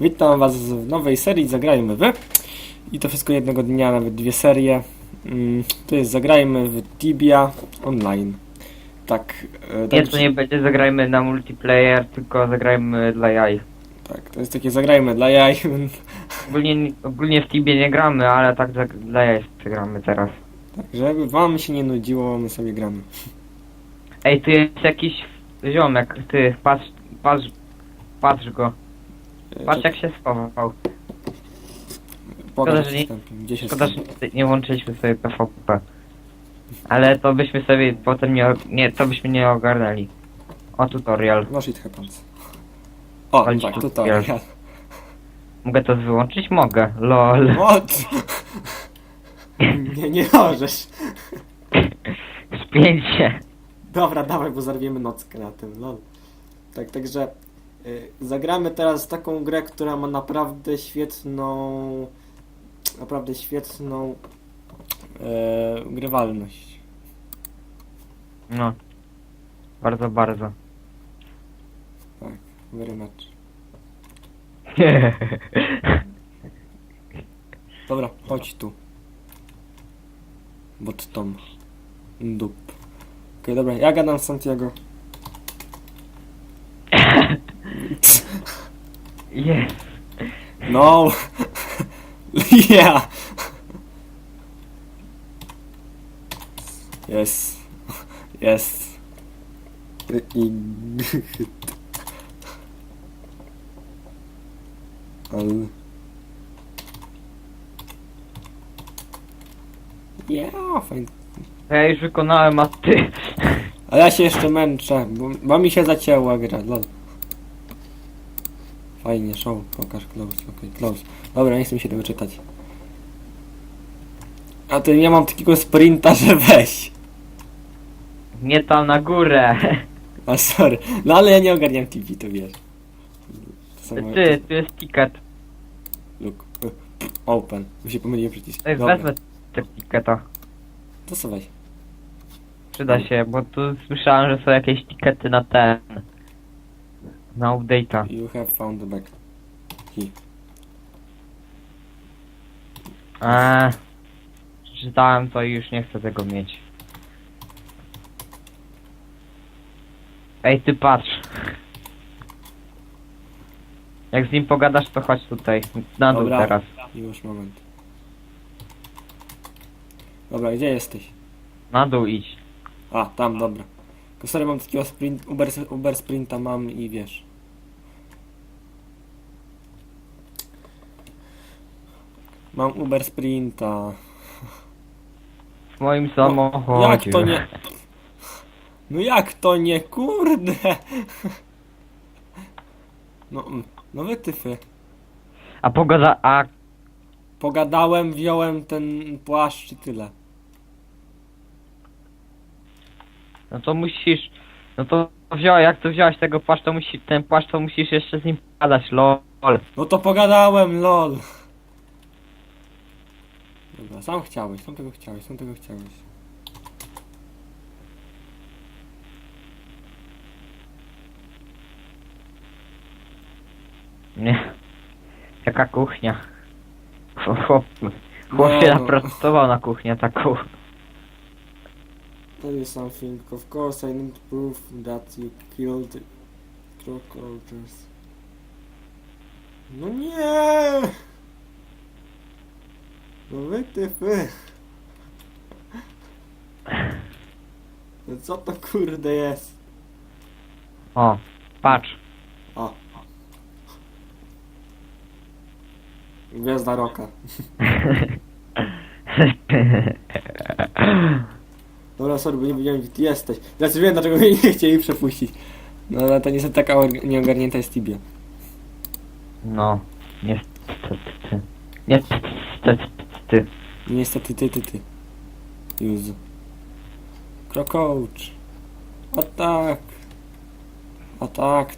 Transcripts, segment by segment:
Witam Was w nowej serii Zagrajmy Wy. I to wszystko jednego dnia, nawet dwie serie. Mm, To jest Zagrajmy w Tibia Online. Tak, e, Nie, tak, to nie będzie zagrajmy na multiplayer, tylko zagrajmy dla jaj. tak, to jest takie Zagrajmy dla jaj. Ogólnie, ogólnie w Tibie nie gramy, ale tak za, dla jaj gramy teraz. Tak, żeby Wam się nie nudziło, my sobie gramy. Ej, tu jest jakiś ziomek, ty, patrz, patrz, patrz go. Patrz jak się schował. pokaż szkoda, że nie- wstępem. Gdzie się Szkoda, że nie włączyliśmy sobie PvP. Ale to byśmy sobie potem nie, nie to byśmy nie ogarnęli. O, tutorial. No shit happens. O, Walić tak, tutaj. Mogę to wyłączyć? Mogę. LOL. What? Nie, nie możesz. Spięcie. Dobra, dawaj, bo zarwiemy nockę na tym, lol. Tak, także zagramy teraz taką grę, która ma naprawdę świetną, naprawdę świetną e, grywalność. No. Bardzo, bardzo. Very much. Dobra, chodź tu. Bot Tom. Dup. Okej, dobra, ja gadam z Santiago. Jest. No! yeah! Yes. Yes. Ale... Yeah, fajnie. Ja już wykonałem, a ty. A ja się jeszcze męczę, bo, bo mi się zacięła gra, lol. Fajnie, show, pokaż, close, okej, close. Dobra, nie chcę mi się tego czytać. A to nie mam takiego sprinta, że weź. Nie tam na górę. A sorry, no ale ja nie ogarniam TV, to wiesz. To są moje- Ty, tu jest ticket. Look, open, mi się pomyliłem przycisk. Ej, Dobra, wezmę te ticketa. to co weź. Przyda się, bo tu słyszałem, że są jakieś tickety na ten. Na update'a. You have found the bag. Key. Eee, przeczytałem to i już nie chcę tego mieć. Ej, ty patrz. Jak z nim pogadasz, to chodź tutaj. Na dół Dobra. teraz. Już moment. Dobra, gdzie jesteś? Na dół idź. A, tam, dobra. Tylko sorry, mam takiego sprint, Uber, Uber Sprinta mam i wiesz. Mam Uber Sprinta. W moim Jak samochodzie. to nie... No jak to nie, kurde! No, no wytyfy. A pogoda, a Pogadałem, wziąłem ten płaszcz i tyle. no to musisz. No to wziąłeś, jak to wziąłeś tego płaszcz, to musi, ten płaszcz to musisz jeszcze z nim pogadać, lol. No to pogadałem, lol. Dobra, sam chciałeś, sam tego chciałeś, sam tego chciałeś. Nie. Jaka kuchnia. Chłop, chłop się No, no. napracował na kuchnię taką. Tell you something. Of course I need proof that you killed crocodiles. No nie! No wytyfy! No co to kurde jest? O, patrz. O. Gwiazda roka. Dobra, sorry, bo nie wiedziałem gdzie ty jesteś. Znaczy wiem dlaczego mnie nie chcieli przepuścić. No ale to niestety taka nieogarnięta jest Tibia. No, niestety. Niestety. Niestety ty, ty, ty. Jezu. Krokołcz. Atak. Atak.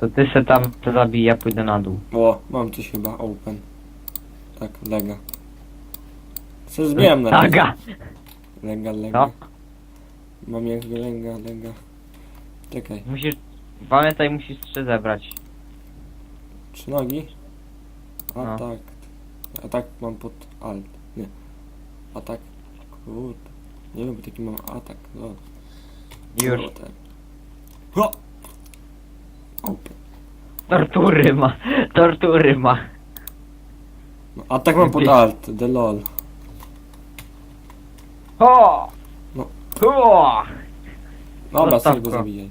To ty se tam to zabij, ja pójdę na dół. O, mam coś chyba, open. Tak, lega. Co zbieram na razie. Aga! Lega, lega. No. Mam jakby lega, lega. Czekaj. Musisz, pamiętaj, musisz trzy zebrać. Trzy nogi? A No. tak. A tak mam pod alt. Nie. A tak. Kurde. Nie lubię taki mam atak. No. Już. Tak. Ho! Tortury ma. Tortury ma. No, a tak mam pod alt. The lol. O! No. O! Dobra, Zostaw sobie go go. zabijaj.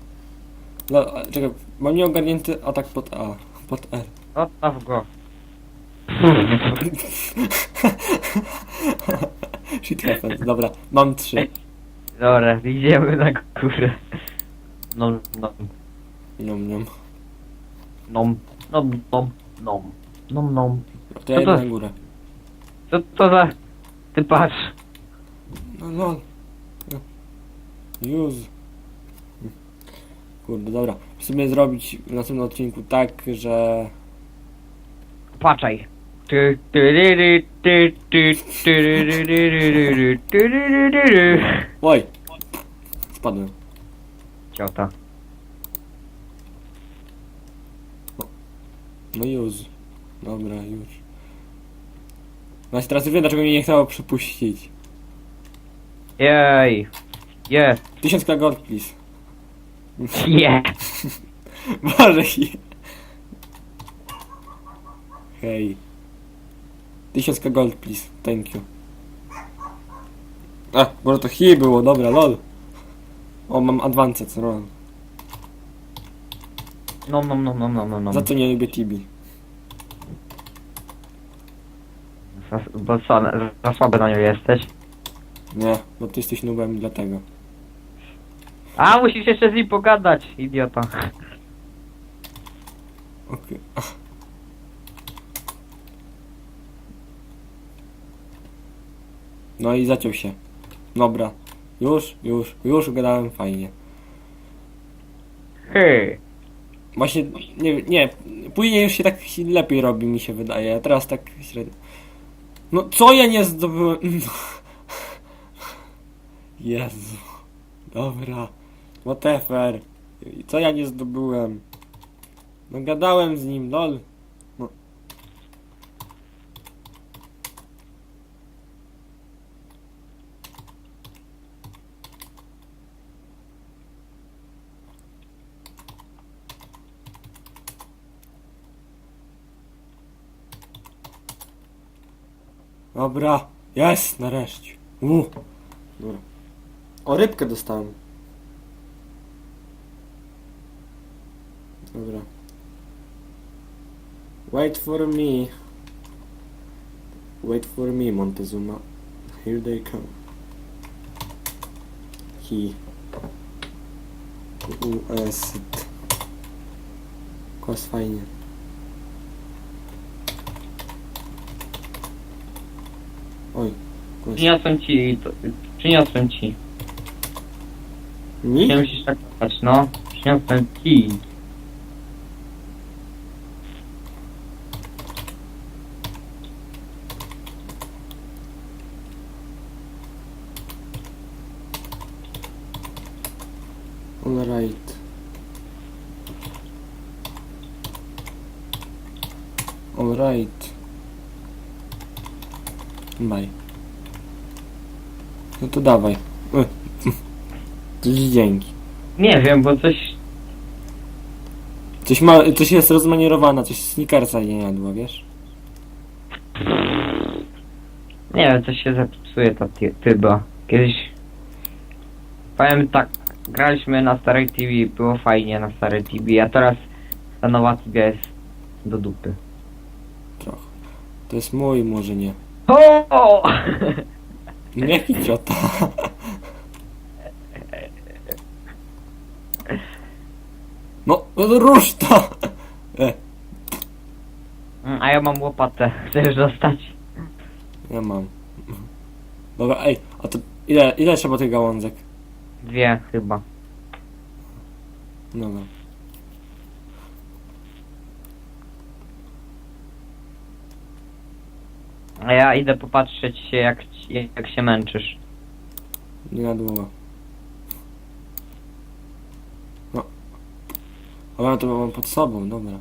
No, a, czekaj, mam nieogarnięty atak pod A. Pod R. Odstaw go. Shit happens. Dobra, mam trzy. Dobra, idziemy na górę. Nom, nom, Niom, niom. nom, nom, nom, nom, nom, nom. To ja idę na górę. Co to za... Ty patrz. No, no. Już. Kurde, dobra. Muszę sobie zrobić w następnym odcinku tak, że... Patrzaj. Oj! Spadłem. Ciota. No już. Dobra, już. Właśnie teraz wiem, dlaczego mnie nie chciało przepuścić. Jej. Jest. Tysiąc gold, please. Je. Boże, hi. Hej. Tysiąc gold, please. Thank you. A, może to hi było, dobra, lol. O, mam advanced, lol. Nom, nom, nom, nom, nom, nom, nom. Za to nie lubię Tibi. Za, bo co, za, słaby na nią jesteś. Nie, bo ty jesteś nubem, dlatego. A, musisz jeszcze z nim pogadać, idiota. Okej. No i zaciął się. Dobra. Już, już, już gadałem fajnie. Hej. Właśnie, nie, nie, później już się tak lepiej robi, mi się wydaje, a teraz tak średnio. No, co ja nie zdobyłem? Jezu. Dobra. Whatever. Co ja nie zdobyłem? No, gadałem z nim, lol. Dobra, jest, nareszcie. U. Dobra. O, rybkę dostałem. Dobra. Wait for me. Wait for me, Montezuma. Here they come. He. US. Kos fajnie. Oj. Kos. Przyniosłem ci, to, przyniosłem ci. Mi? Nie musisz tak patrzeć, no. Przyniosłem ci. Alright. Alright. Bye. No to dawaj. E, dzięki. Nie wiem, bo coś... Coś ma, coś jest rozmanierowana, coś sneakersa nie jadła, wiesz? Nie wiem, coś się zepsuje ta ty- tyba. Kiedyś... Powiem tak, graliśmy na starej TV, było fajnie na starej TV, a teraz ta nowa TV jest do dupy. Trochę. To jest mój, może nie. O! No Jaki ciota? No, no rusz to! E, Mm, A ja mam łopatę, chcesz dostać? ja mam. Dobra, ej, a to ile, ile trzeba tych gałązek? Dwie chyba. Dobra. A ja idę popatrzeć się jak, jak się męczysz. Nie na długo. No. A mam to mam pod sobą, dobra.